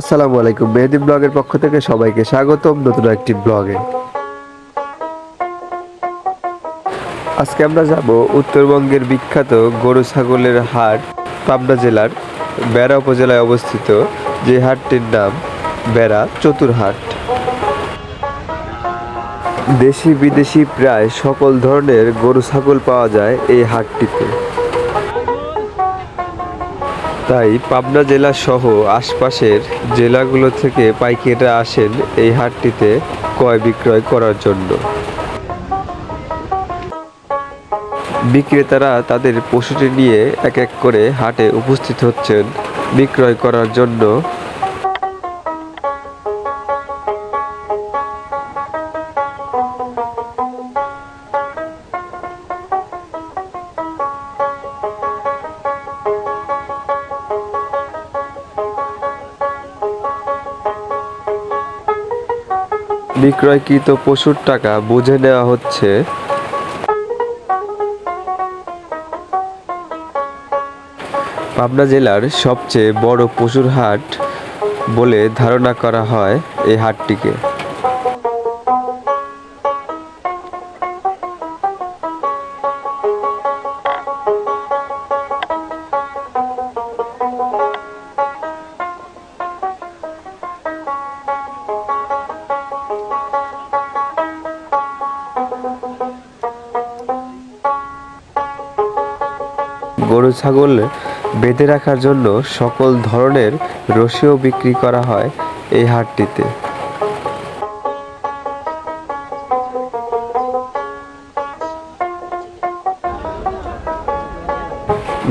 আসসালামু আলাইকুম, মেহেদি ব্লগের পক্ষ থেকে সবাইকে স্বাগতম নতুন একটি ব্লগে। আজকে আমরা যাব উত্তরবঙ্গের বিখ্যাত গরু ছাগলের হাট, পাবনা জেলার বেড়া উপজেলায় অবস্থিত। যে হাটটির নাম বেড়া চতুরহাট। দেশি বিদেশি প্রায় সকল ধরনের গরু ছাগল পাওয়া যায় এই হাটটিতে। তাই পাবনা জেলা সহ আশপাশের জেলাগুলো থেকে পাইকাররা আসেন এই হাটটিতে ক্রয় বিক্রয় করার জন্য। বিক্রেতারা তাদের পশুটি নিয়ে এক এক করে হাটে উপস্থিত হচ্ছেন বিক্রয় করার জন্য। বিক্রয়কৃত পশুর টাকা বুঝে নেওয়া হচ্ছে। পাবনা জেলার সবচেয়ে বড় পশুর হাট বলে ধারণা করা হয় এই হাটটিকে। গরু ছাগল বেঁধে রাখার জন্য সকল ধরনের রশিও বিক্রি করা হয় এই হাটটিতে।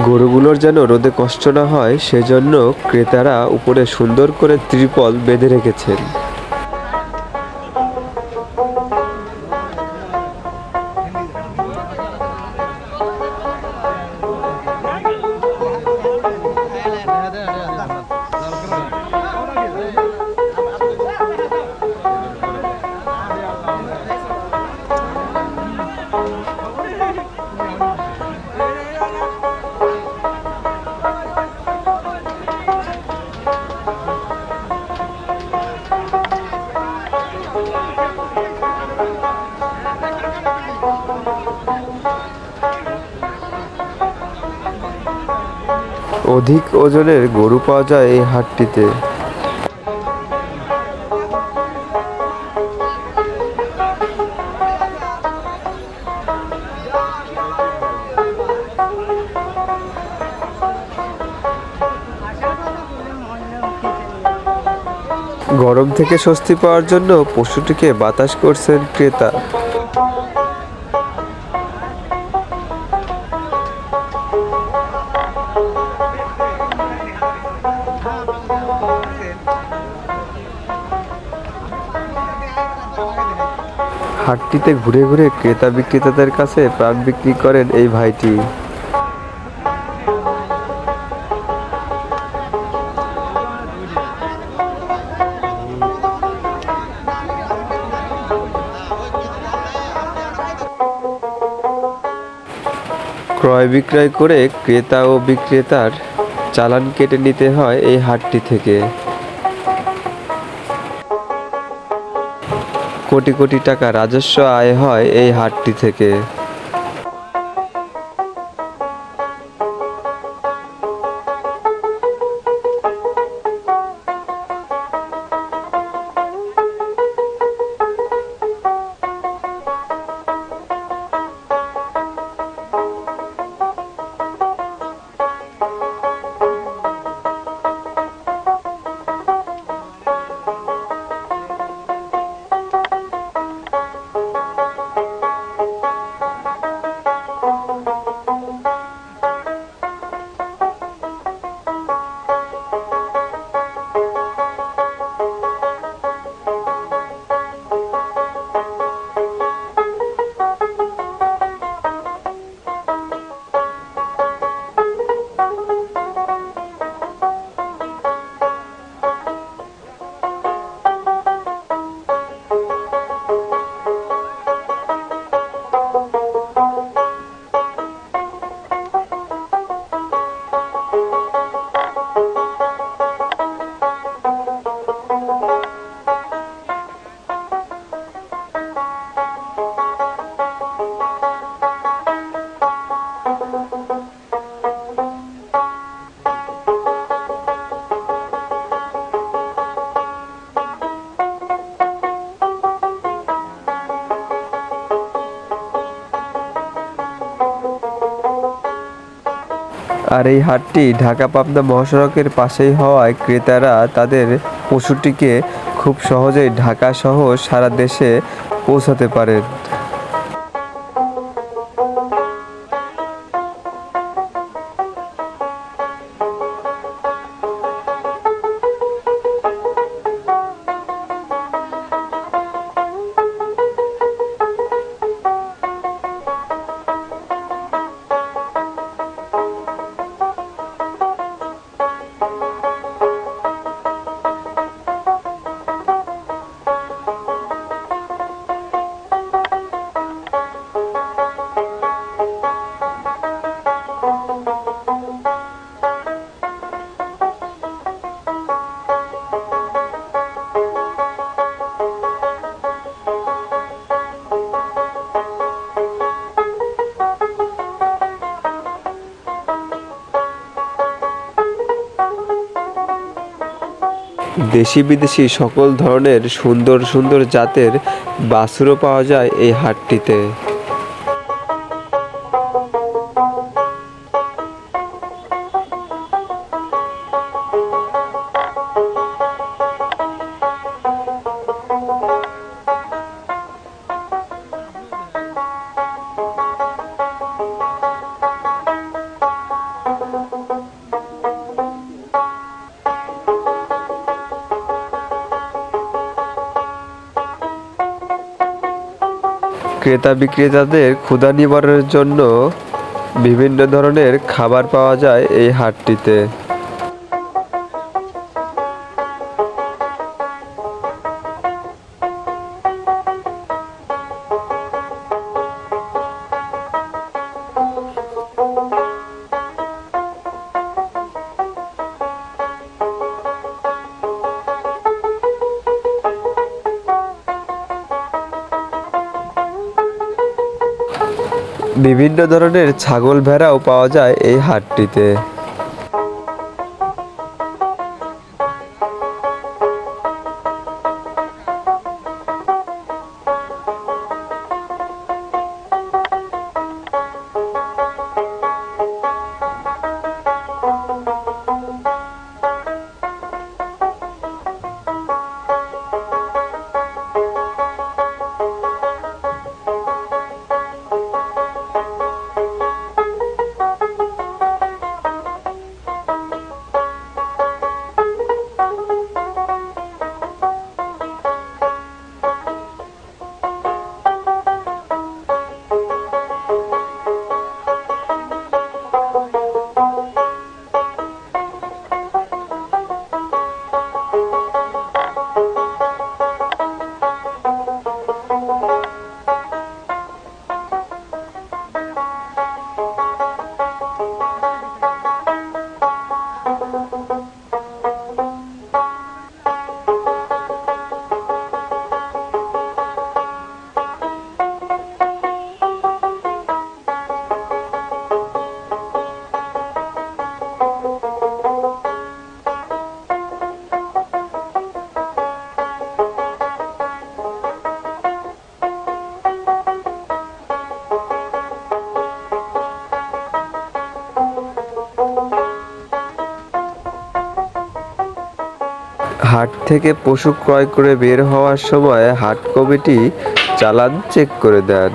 গরুগুলোর যেন রোদে কষ্ট না হয়, সেজন্য ক্রেতারা উপরে সুন্দর করে ত্রিপল বেঁধে রেখেছেন। অধিক ওজনের গরু পাওয়া যায় এই হাটটিতে। গরম থেকে স্বস্তি পাওয়ার জন্য পশুটিকে বাতাস করছেন ক্রেতা। হাটটিতে ঘুরে ঘুরে ক্রেতা বিক্রেতাদের কাছে প্রাণ বিক্রি করেন এই ভাইটি। ক্রয় বিক্রয় করে ক্রেতা ও বিক্রেতার চালান কেটে নিতে হয় এই হাটটি থেকে। কোটি কোটি টাকা রাজস্ব আয় হয় এই হাটটি থেকে। আর এই হাটটি ঢাকা পাবনা মহাসড়কের পাশেই হওয়ায় ক্রেতারা তাদের পশুটিকে খুব সহজেই ঢাকা সহ সারা দেশে পৌঁছাতে পারেন। দেশি বিদেশি সকল ধরনের সুন্দর সুন্দর জাতের বাছুরও পাওয়া যায় এই হাটটিতে। ক্রেতা বিক্রেতাদের ক্ষুধা নিবারণের জন্য বিভিন্ন ধরনের খাবার পাওয়া যায় এই হাটটিতে। বিভিন্ন ধরনের ছাগল ভেড়াও পাওয়া যায় এই হাটটিতে। হাট থেকে পশু ক্রয় করে বের হওয়ার সময় হাট কমিটি চালান চেক করে দেন।